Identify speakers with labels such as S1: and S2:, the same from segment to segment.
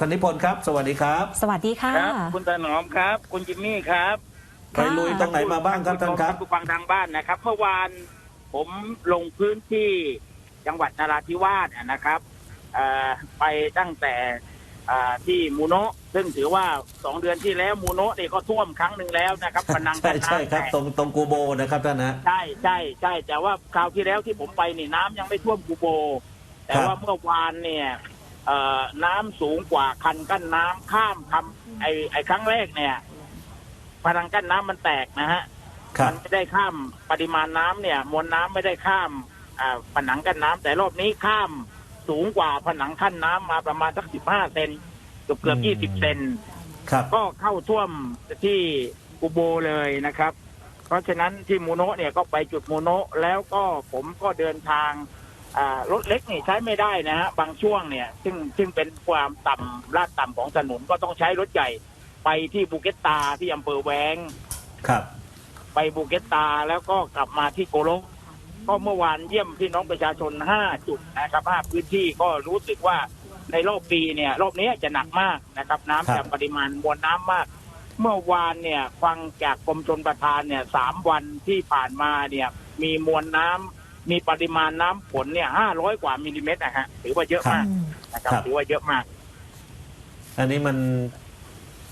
S1: ธนิพนธ์ครับ สวัสดีครับ
S2: สวัสดีค่ะ
S3: ครับ คุณถนอมครับ คุณจิมมี่ครับ
S1: ไปลุยตรงไหนมาบ้างครับท่านครับ
S3: ผู้ฟังทางบ้านนะครับ เมื่อวานผมลงพื้นที่จังหวัดนราธิวาสนะครับเอ่อไปตั้งแต่เอ่อที่มูโนะซึ่งถือว่าสองเดือนที่แล้วมูโนะเนี่ยก็ท่วมครั้งหนึ่งแล้วนะครับพนัง
S1: ใช่
S3: กั้น
S1: ใช่ครับ
S3: น้ำแตก
S1: ตรงตรงกูโบนะครับท่านนะ
S3: ใช่ใช่ใช่แต่ว่าคราวที่แล้วที่ผมไปนี่น้ำยังไม่ท่วมกูโบ แต่
S1: ครับ
S3: ว่าเมื่อวานเนี่ยเอ่อ น้ำสูงกว่าคันกั้นน้ำข้ามคำไอไอครั้งแรกเนี่ยพนังกั้นน้ำมันแตกนะฮะ
S1: ครับ
S3: มันไม่ได้ข้ามปริมาณน้ำเนี่ย มวลน้ำไม่ได้ข้ามอ่าผนังกั้นน้ำแต่รอบนี้ข้ามสูงกว่าผนังกั้นน้ำมาประมาณสักสิบห้าเซนเกือบเกือบยี่สิบเซน
S1: ครับ
S3: ก็เข้าท่วมที่กูโบเลยนะครับ เพราะฉะนั้นที่มูโนะเนี่ยก็ไปจุดมูโนะแล้วก็ผมก็เดินทางอ่า รถเล็กนี่ใช้ไม่ได้นะฮะบางช่วงเนี่ยซึ่งซึ่งเป็นความต่ำลาดต่ำของถนนก็ต้องใช้รถใหญ่ไปที่บูเกตตาที่อำเภอแวง
S1: ครับ
S3: ไปบูเกตตาแล้วก็กลับมาที่โกโลกก็เมื่อวานเยี่ยมพี่น้องประชาชน5จุดนะครับ5พื้นที่ก็รู้สึกว่าในรอบปีเนี่ย รอบนี้จะหนักมากนะครับ น้ำ
S1: ครั
S3: จะ
S1: บ
S3: ปริมาณมวลน้ำมาก เมื่อวานเนี่ยฟังจากกรมชนประทานเนี่ยสามวันที่ผ่านมาเนี่ย มีมวลน้ำ มีปริมาณน้ำฝนเนี่ย500กว่ามิลลิเมตรนะฮะถือว่าเยอะมากนะครับถือว่าเยอะมาก
S1: อันนี้มัน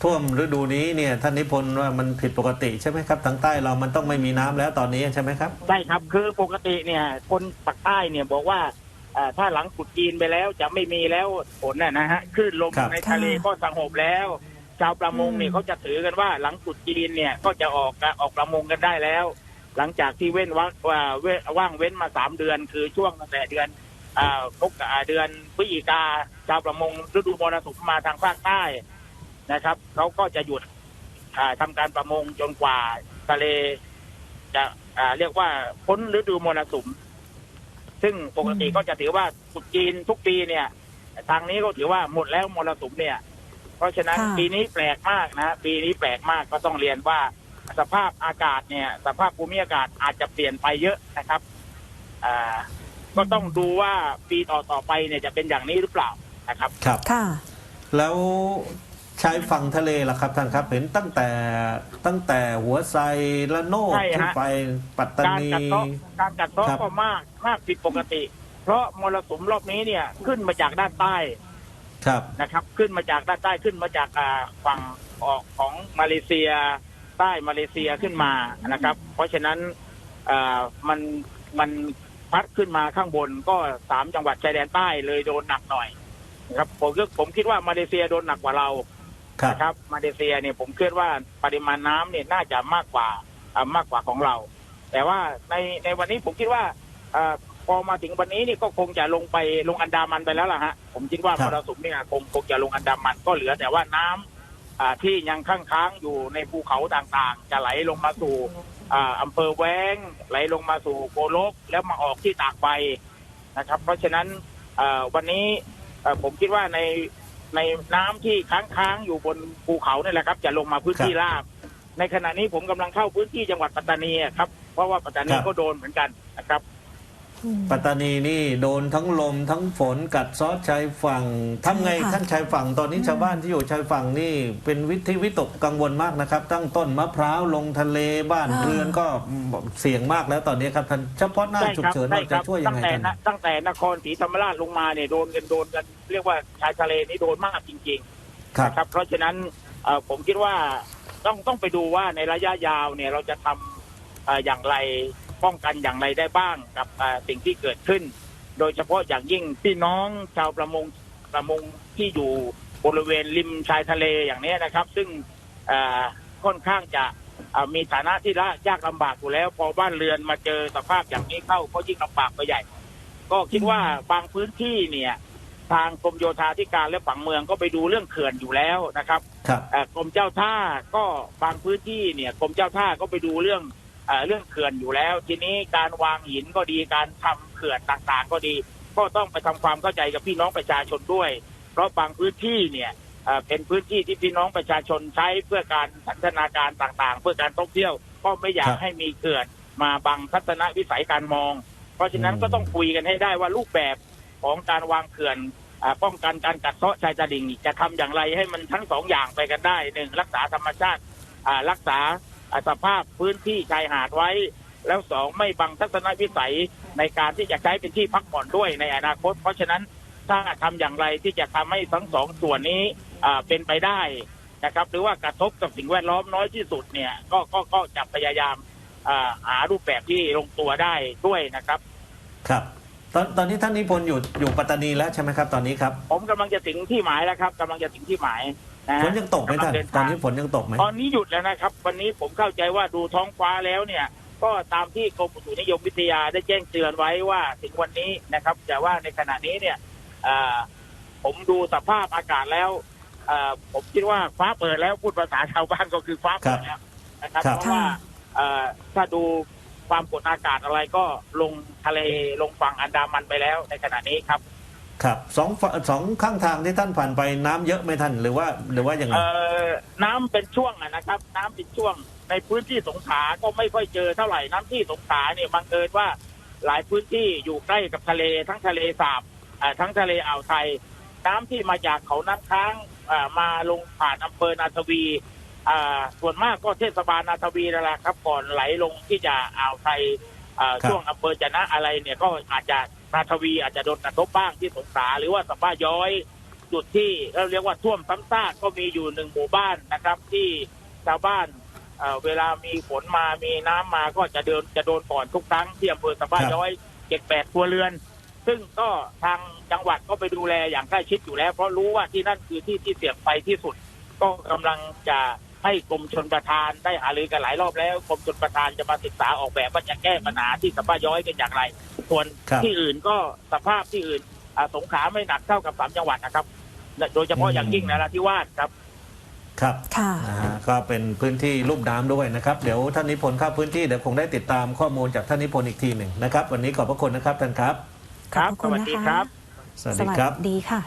S1: ท่วมฤดูนี้เนี่ยท่านนิพนธ์ว่ามันผิดปกติใช่ไหมครับทางใต้เรามันต้องไม่มีน้ำแล้วตอนนี้ใช่ไหมครับ
S3: ใช่ครับคือปกติเนี่ย คนปากใต้เนี่ยบอกว่าเอ่อถ้าหลังตรุดจีนไปแล้วจะไม่มีแล้วฝนน่ะนะฮะคลื่นลม
S1: ครับ
S3: ในทะเล
S2: ค่ะ
S3: ก็สงบแล้ว ชาวประมงเนี่ย
S2: อืม
S3: เขาจะถือกันว่าหลังตรุดจีนเนี่ยก็จะออกออกประมงกันได้แล้ว หลังจากที่เว้นวักว่าเว้นว่างเว้นมาสามเดือน คือช่วงตั้งแต่เดือนอ่าพกอ่าเดือนพฤศจิกาชาวประมงฤดูมรสุมมาทางภาคใต้นะครับเขาก็จะหยุดอ่าทำการประมงจนกว่าทะเล จะอ่าเรียกว่าพ้นฤดูมรสุม ซึ่งปกติ
S2: อืม
S3: ก็จะถือว่าตรุษจีนทุกปีเนี่ย ทางนี้ก็ถือว่าหมดแล้วมรสุมเนี่ย เพราะฉะนั้น
S2: ค่ะ
S3: ปีนี้แปลกมากนะปีนี้แปลกมากก็ต้องเรียนว่า สภาพอากาศเนี่ย สภาพภูมิอากาศอาจจะเปลี่ยนไปเยอะนะครับอ่าก็ต้องดูว่าปีต่อต่อๆไปเนี่ยจะเป็นอย่างนี้หรือเปล่านะครับ
S1: ครับ
S2: ค่ะ
S1: แล้วชายฝั่งทะเลล่ะครับท่านครับเห็นตั้งแต่ตั้งแต่หัวไซละโนด
S3: ใช่ฮะ
S1: ขึ้นไปปัตตา
S3: การ
S1: นี
S3: กัดเซาะการกัดเซาะ
S1: ครับ
S3: ก็มากมากผิดปกติ เพราะมรสุมรอบนี้เนี่ยขึ้นมาจากด้านใต้
S1: ครับ
S3: นะครับ ขึ้นมาจากด้านใต้ขึ้นมาจากอ่าฝั่งออกของมาเลเซีย ใต้มาเลเซียขึ้นมานะครับ เพราะฉะนั้นอ่ามันมันพัดขึ้นมาข้างบนก็สามจังหวัดชายแดนใต้เลยโดนหนักหน่อยนะครับผมคิดผมคิดว่ามาเลเซียโดนหนักกว่าเรา
S1: ครับ
S3: นะครับมาเลเซียเนี่ยผมคิดว่าปริมาณน้ำเนี่ยน่าจะมากกว่าอ่ามากกว่าของเรา แต่ว่าในในวันนี้ผมคิดว่าเออพอมาถึงวันนี้นี่ก็คงจะลงไปลงอันดามันไปแล้วล่ะฮะผมคิดว่า
S1: ครั
S3: ม
S1: บ
S3: รสุมเนี่ยคงคงจะลงอันดามันก็เหลือแต่ว่าน้ำอ่า ที่ยังค้างค้างอยู่ในภูเขาต่างๆ จะไหลลงมาสู่อ่าอำเภอแว้ง ไหลลงมาสู่โกลกแล้วมาออกที่ตากใบนะครับ เพราะฉะนั้นเอ่อวันนี้เอ่อผมคิดว่าในในน้ำที่ค้างค้างๆอยู่บนภูเขานี่แหละครับ จะลงมาพื้นที่ราบ ในขณะนี้ผมกำลังเข้าพื้นที่จังหวัดปัตตานีอะครับ เพราะว่าปัตตานี
S1: ครับ
S3: ก็โดนเหมือนกันนะครับ
S2: อืม
S1: ปัตตานีนี่โดนทั้งลมทั้งฝนกัดเซอชายฝั่งทำไง
S2: ค่ะ
S1: ท่านชายฝั่งตอนนี้
S2: อืม
S1: ชาวบ้านที่อยู่ชายฝั่งนี่เป็นวิธีวิตกกังวลมากนะครับ ตั้งต้นมะพร้าวลงทะเลบ้านเรือนก็เสี่ยงมากแล้วตอนนี้ครับท่านเฉพาะหน้า
S3: ใช่
S1: ฉุก
S3: ครับ
S1: เฉิน
S3: ใช่
S1: เรา
S3: ค
S1: จะ
S3: รับ
S1: ช่วยยั
S3: ตั้
S1: ง
S3: ง
S1: ไง
S3: แต่
S1: ท่าน
S3: นะตั้งแต่นครศรีธรรมราชลงมาเนี่ยโดนกันโดนกันเรียกว่าชายทะเลนี่โดนมากจริงๆ
S1: ครับ
S3: นะครับเพราะฉะนั้นเอ่อผมคิดว่าต้องต้องไปดูว่าในระยะยาวเนี่ยเราจะทำเอ่ออย่างไร ป้องกันอย่างไรได้บ้างกับเอ่อสิ่งที่เกิดขึ้น โดยเฉพาะอย่างยิ่งพี่น้องชาวประมงประมงที่อยู่บริเวณริมชายทะเลอย่างนี้นะครับ ซึ่งเอ่อค่อนข้างจะเอ่อมีฐานะที่ละยากลำบากอยู่แล้ว พอบ้านเรือนมาเจอสภาพอย่างนี้เข้าก็ยิ่งลำบากไปใหญ่ ก็คิดว่าบางพื้นที่เนี่ย ทางกรมโยธาธิการและผังเมืองก็ไปดูเรื่องเขื่อนอยู่แล้วนะครับ
S1: ครับ
S3: เอ่อกรมเจ้าท่าก็บางพื้นที่เนี่ยกรมเจ้าท่าก็ไปดูเรื่อง เอ่อเรื่องเขื่อนอยู่แล้ว ทีนี้การวางหินก็ดีการทำเขื่อนต่างๆ ก็ดี ก็ต้องไปทำความเข้าใจกับพี่น้องประชาชนด้วย เพราะบางพื้นที่เนี่ยเอ่อเป็นพื้นที่ที่พี่น้องประชาชนใช้เพื่อการพัฒนาการต่างๆ เพื่อการท่องเที่ยวก็ไม่อยา
S1: ค
S3: ก
S1: รับ
S3: ให้มีเขื่อนมาบังทัศนวิสัยการมอง เพราะฉะนั้น
S1: อืม
S3: ก็ต้องคุยกันให้ได้ว่ารูปแบบของการวางเขื่อนอ่าป้องกันการกัดเซาะชายตลิ่งจะทำอย่างไรให้มันทั้งสองอย่างไปกันได้หนึ่งรักษาธรรมชาติอ่ารักษาอ่า สภาพพื้นที่ชายหาดไว้ แล้วสองไม่บังทัศนวิสัยในการที่จะใช้เป็นที่พักผ่อนด้วยในอนาคต เพราะฉะนั้นถ้าทำอย่างไรที่จะทำให้ทั้งสองส่วนนี้อ่าเป็นไปได้นะครับหรือว่ากระทบกับสิ่งแวดล้อมน้อยที่สุดเนี่ยก็ก็ก็จะพยายามอ่าหารูปแบบที่ลงตัวได้ด้วยนะครับ
S1: ครับ ตอนตอนนี้ท่านนิพนธ์อยู่อยู่ปัตตานีแล้วใช่ไหมครับ ตอนนี้ครับ
S3: ผมกำลังจะถึงที่หมายแล้วครับกำลังจะถึงที่หมาย นะฮะ
S1: ฝนยังตกไหมท่าน
S3: กำลังเดิ
S1: ตอน
S3: ทาง
S1: นี้ฝนยังตกไหม
S3: ตอนนี้หยุดแล้วนะครับ วันนี้ผมเข้าใจว่าดูท้องฟ้าแล้วเนี่ย ก็ตามที่กรมอุตุนิยมวิทยาได้แจ้งเตือนไว้ว่าถึงวันนี้นะครับ แต่ว่าในขณะนี้เนี่ยอ่าผมดูสภาพอากาศแล้วอ่าผมคิดว่าฟ้าเปิดแล้วพูดภาษาชาวบ้านก็คือฟ้าเปิดแล้วนะครับ
S1: ครับ
S3: เพราะว่าอ่าถ้าดูความกดอากาศอะไรก็ลงทะเลลงฝั่งอันดามันไปแล้วในขณะนี้ครับ
S1: ครับสองฝั่งสองข้างทางที่ท่านผ่านไปน้ำเยอะไหมท่านหรือว่าหรือว่ายังไง
S3: เอ่อน้ำเป็นช่วงอะนะครับ น้ำเป็นช่วง ในพื้นที่สงขลาก็ไม่ค่อยเจอเท่าไหร่น้ำที่สงขลาเนี่ยบังเอิญว่าหลายพื้นที่อยู่ใกล้กับทะเลทั้งทะเลสาบอ่าทั้งทะเลอ่าวไทย น้ำที่มาจากเขาน้ำค้างอ่ามาลงผ่านอำเภอนาทวีอ่าส่วนมากก็เทศบาลนาทวีนั่นแหละครับ ก่อนไหลลงที่จะอ่าวไทยอ่า
S1: ครับ
S3: ช่วงอำเภอจะนะอะไรเนี่ยก็อาจจะ นาทวีอาจจะโดนกระทบบ้างที่สงขลาหรือว่าสัมบ้าย้อยจุดที่เราเรียกว่าท่วมซ้ำซากก็มีอยู่หนึ่งหมู่บ้านนะครับ ที่ชาวบ้านเเวลามีฝนมามีน้ำมาก็จะเดินจะโดนก่อนทุกครั้งที่อำเภอสัมบ้าย้อยเจ็ดแปดครัวเรือน ซึ่งก็ทางจังหวัดก็ไปดูแลอย่างใกล้ชิดอยู่แล้ว เพราะรู้ว่าที่นั่นคือที่ที่เสี่ยงไปที่สุด ก็กำลังจะ ให้กรมชนประทานได้หารือกันหลายรอบแล้วกรมชนประทานจะมาศึกษาออกแบบว่าจะแก้ปัญหาที่สัมบ้าย้อยกันอย่างไร ส่วน
S1: ครับ
S3: ที่อื่นก็สภาพที่อื่นอ่าสงขลาไม่หนักเท่ากับสามจังหวัดนะครับ โดยเฉพาะอย่างยิ่งนราธิวาสครับ
S1: ครับ
S2: ค่ะ
S1: นะฮะก็เป็นพื้นที่ลุ่มน้ำด้วยนะครับ เดี๋ยวท่านนิพนธ์เข้าพื้นที่เดี๋ยวคงได้ติดตามข้อมูลจากท่านนิพนธ์อีกทีหนึ่งนะครับ วันนี้ขอบพระคุณนะครับท่านครับ
S3: ครับ
S2: ขอบพะ
S3: สวัสดี
S2: นะะ
S3: ครับ
S1: สวัสดีครับ
S2: ดีค่ะ